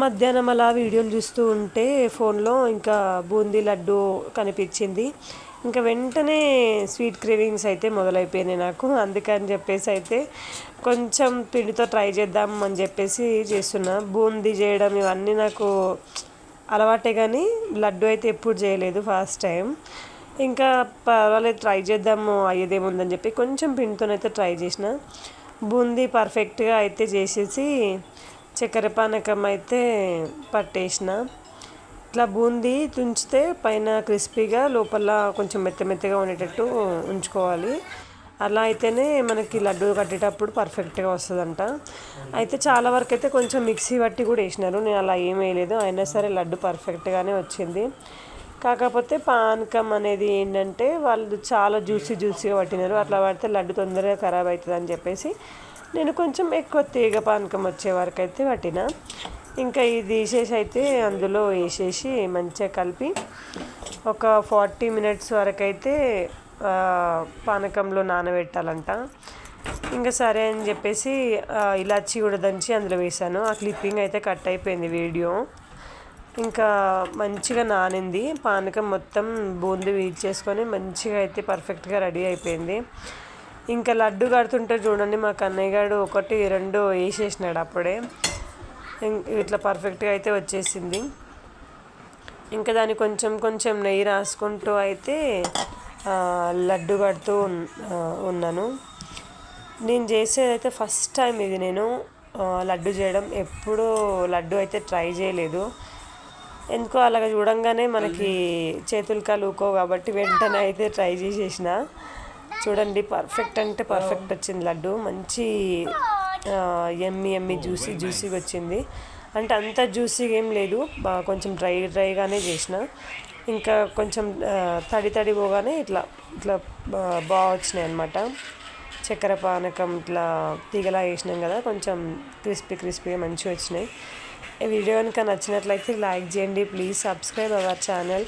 మధ్యాహ్నం అలా వీడియోలు చూస్తూ ఉంటే ఫోన్లో ఇంకా బూందీ లడ్డు కనిపించింది. ఇంకా వెంటనే స్వీట్ క్రేవింగ్స్ అయితే మొదలైపోయినాయి నాకు. అందుకని చెప్పేసి అయితే కొంచెం పిండితో ట్రై చేద్దాం అని చెప్పేసి చేస్తున్నా. బూందీ చేయడం ఇవన్నీ నాకు అలవాటే కానీ లడ్డు అయితే ఎప్పుడు చేయలేదు ఫస్ట్ టైం. ఇంకా పర్వాలేదు ట్రై చేద్దాము అయ్యేదేముందని చెప్పి కొంచెం పిండితోనైతే ట్రై చేసిన. బూందీ పర్ఫెక్ట్గా అయితే చేసేసి చక్కెర పానకం అయితే పట్టేసిన. ఇట్లా బూందీ తుంచితే పైన క్రిస్పీగా లోపల కొంచెం మెత్త మెత్తగా ఉండేటట్టు ఉంచుకోవాలి. అలా అయితేనే మనకి లడ్డు కట్టేటప్పుడు పర్ఫెక్ట్గా వస్తుందంట. అయితే చాలా వరకు అయితే కొంచెం మిక్సీ పట్టి కూడా వేసినారు. నేను అలా ఏం వేయలేదు. అయినా సరే లడ్డు పర్ఫెక్ట్గానే వచ్చింది. కాకపోతే పానకం అనేది ఏంటంటే వాళ్ళు చాలా జ్యూసీ జ్యూసీగా పట్టినారు. అట్లా పడితే లడ్డు తొందరగా ఖరాబ్ అవుతుంది అని చెప్పేసి నేను కొంచెం ఎక్కువ తీగ పానకం వచ్చే వరకు అయితే పట్టిన. ఇంకా ఇది తీసేసి అయితే అందులో వేసేసి మంచిగా కలిపి ఒక ఫార్టీ మినిట్స్ వరకు అయితే పానకంలో నానబెట్టాలంట. ఇంకా సరే అని చెప్పేసి ఇలాచి కూడా దంచి అందులో వేసాను. ఆ క్లిప్పింగ్ అయితే కట్ అయిపోయింది వీడియో. ఇంకా మంచిగా నానింది. పానకం మొత్తం బూందీ చేసుకొని మంచిగా అయితే పర్ఫెక్ట్గా రెడీ అయిపోయింది. ఇంకా లడ్డు కడుతుంటే చూడండి మా కన్నయ్య గారు ఒకటి రెండు వేసేసినాడు అప్పుడే. ఇట్లా పర్ఫెక్ట్గా అయితే వచ్చేసింది. ఇంకా దాన్ని కొంచెం కొంచెం నెయ్యి రాసుకుంటూ అయితే లడ్డు కడుతూ ఉన్నాను. నేను చేసేదైతే ఫస్ట్ టైం ఇది నేను లడ్డు చేయడం. ఎప్పుడూ లడ్డు అయితే ట్రై చేయలేదు. ఎందుకో అలాగ చూడంగానే మనకి చేతులు కలుకో కాబట్టి వెంటనే అయితే ట్రై చేసేసిన. చూడండి పర్ఫెక్ట్ అంటే పర్ఫెక్ట్ వచ్చింది లడ్డు. మంచి ఎమ్మి ఎమ్మి జ్యూసీ జ్యూసీగా వచ్చింది. అంటే అంత జ్యూసీగా ఏం లేదు. కొంచెం డ్రై డ్రైగానే చేసిన. ఇంకా కొంచెం తడి తడి పోగానే ఇట్లా ఇట్లా బాగా వచ్చినాయి అనమాట చక్కెర పానకం ఇట్లా తీగలా వేసినాం కదా కొంచెం క్రిస్పీ క్రిస్పీగా మంచిగా వచ్చినాయి. ఈ వీడియో కనుక నచ్చినట్లయితే లైక్ చేయండి ప్లీజ్ సబ్స్క్రైబ్ అవర్ ఛానల్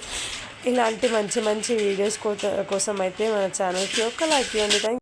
ఇలాంటి మంచి మంచి వీడియోస్ కోసం అయితే మన ఛానల్కి ఒక లైక్ ఇవ్వండి. థ్యాంక్